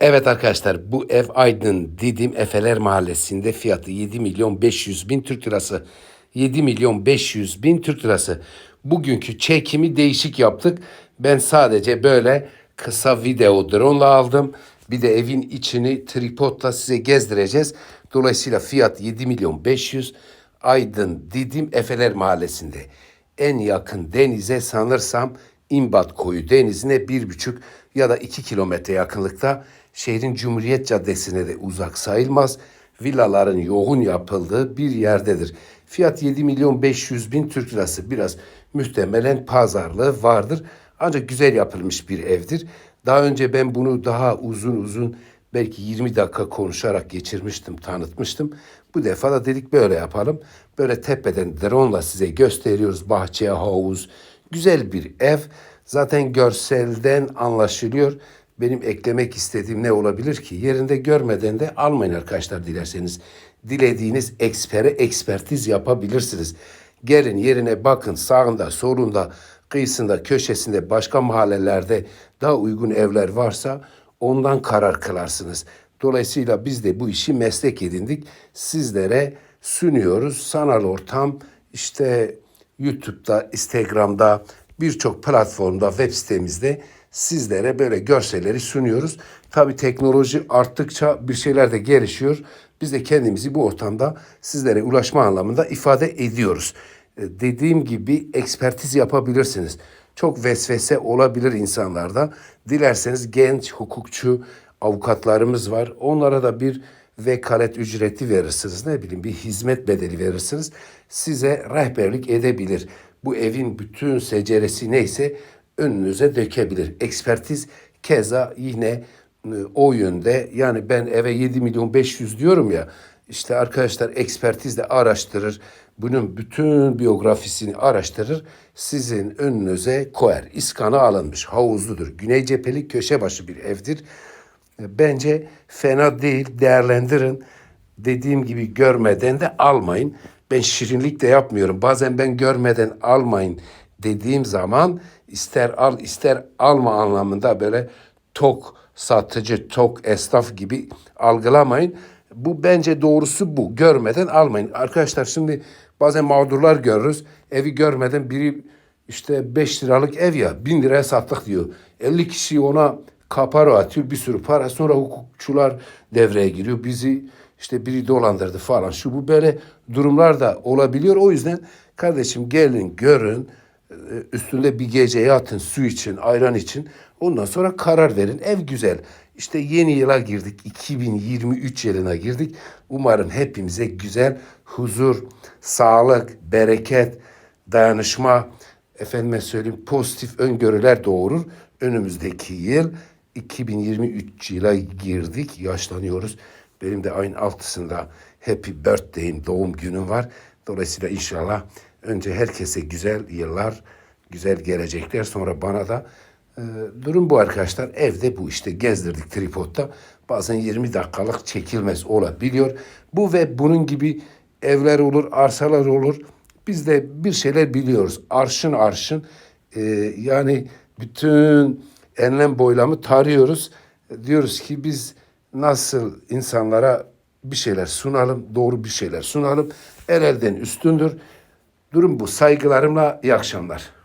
Evet arkadaşlar bu ev Aydın Didim Efeler Mahallesi'nde fiyatı 7 milyon 500 bin Türk lirası. 7 milyon 500 bin Türk lirası. Bugünkü çekimi değişik yaptık. Ben sadece böyle kısa video drone aldım. Bir de evin içini tripodla size gezdireceğiz. Dolayısıyla fiyat 7 milyon 500 Aydın Didim Efeler Mahallesi'nde. En yakın denize sanırsam İmbat Koyu denizine bir buçuk ya da iki kilometre yakınlıkta şehrin Cumhuriyet Caddesi'ne de uzak sayılmaz. Villaların yoğun yapıldığı bir yerdedir. Fiyat 7 milyon 500 bin Türk lirası biraz muhtemelen pazarlığı vardır. Ancak güzel yapılmış bir evdir. Daha önce ben bunu daha uzun uzun belki 20 dakika konuşarak geçirmiştim, tanıtmıştım. Bu defa da dedik böyle yapalım. Böyle tepeden drone'la size gösteriyoruz. Bahçe, havuz, güzel bir ev. Zaten görselden anlaşılıyor. Benim eklemek istediğim ne olabilir ki? Yerinde görmeden de almayın arkadaşlar dilerseniz. Dilediğiniz ekspere ekspertiz yapabilirsiniz. Gelin yerine bakın sağında, solunda, kıyısında, köşesinde, başka mahallelerde daha uygun evler varsa ondan karar kılarsınız. Dolayısıyla biz de bu işi meslek edindik. Sizlere sunuyoruz. Sanal ortam işte YouTube'da, Instagram'da, birçok platformda, web sitemizde sizlere böyle görselleri sunuyoruz. Tabi teknoloji arttıkça bir şeyler de gelişiyor. Biz de kendimizi bu ortamda sizlere ulaşma anlamında ifade ediyoruz. E, Dediğim gibi ekspertiz yapabilirsiniz. Çok vesvese olabilir insanlarda. Dilerseniz genç hukukçu avukatlarımız var. Onlara da bir vekalet ücreti verirsiniz. Ne bileyim bir hizmet bedeli verirsiniz. Size rehberlik edebilir. Bu evin bütün seceresi neyse önünüze dökebilir. Ekspertiz keza yine e, o yönde yani ben eve 7 milyon 500 diyorum ya işte arkadaşlar ekspertizle araştırır. Bunun bütün biyografisini araştırır. Sizin önünüze koyar. İskanı alınmış. Havuzludur. Güney cepheli köşe başı bir evdir. E, Bence fena değil. Değerlendirin. Dediğim gibi görmeden de almayın. Ben şirinlik de yapmıyorum. Bazen ben görmeden almayın dediğim zaman ister al ister alma anlamında böyle tok satıcı, tok esnaf gibi algılamayın. Bu bence doğrusu bu. Görmeden almayın. Arkadaşlar şimdi bazen mağdurlar görürüz. Evi görmeden biri işte 5 liralık ev ya 1000 liraya sattık diyor. 50 kişi ona kaparo atıyor bir sürü para. Sonra hukukçular devreye giriyor. Bizi işte biri dolandırdı falan. Şu bu böyle durumlar da olabiliyor. O yüzden kardeşim gelin görün e, üstünde bir gece yatın su için, ayran için. Ondan sonra karar verin. Ev güzel. İşte yeni yıla girdik. 2023 yılına girdik. Umarım hepimize güzel huzur, sağlık, bereket, dayanışma, efendime söyleyeyim pozitif öngörüler doğurur. Önümüzdeki yıl 2023 yıla girdik. Yaşlanıyoruz. Benim de ayın altısında Happy Birthday'im, doğum günüm var. Dolayısıyla inşallah önce herkese güzel yıllar, güzel gelecekler. Sonra bana da e, durum bu arkadaşlar. Evde bu işte gezdirdik tripodda. Bazen 20 dakikalık çekilmez olabiliyor. Bu ve bunun gibi evler olur, arsalar olur. Biz de bir şeyler biliyoruz. Arşın arşın e, yani bütün enlem boylamı tarıyoruz. Diyoruz ki biz nasıl insanlara bir şeyler sunalım, doğru bir şeyler sunalım. El elden üstündür. Durum bu. Saygılarımla iyi akşamlar.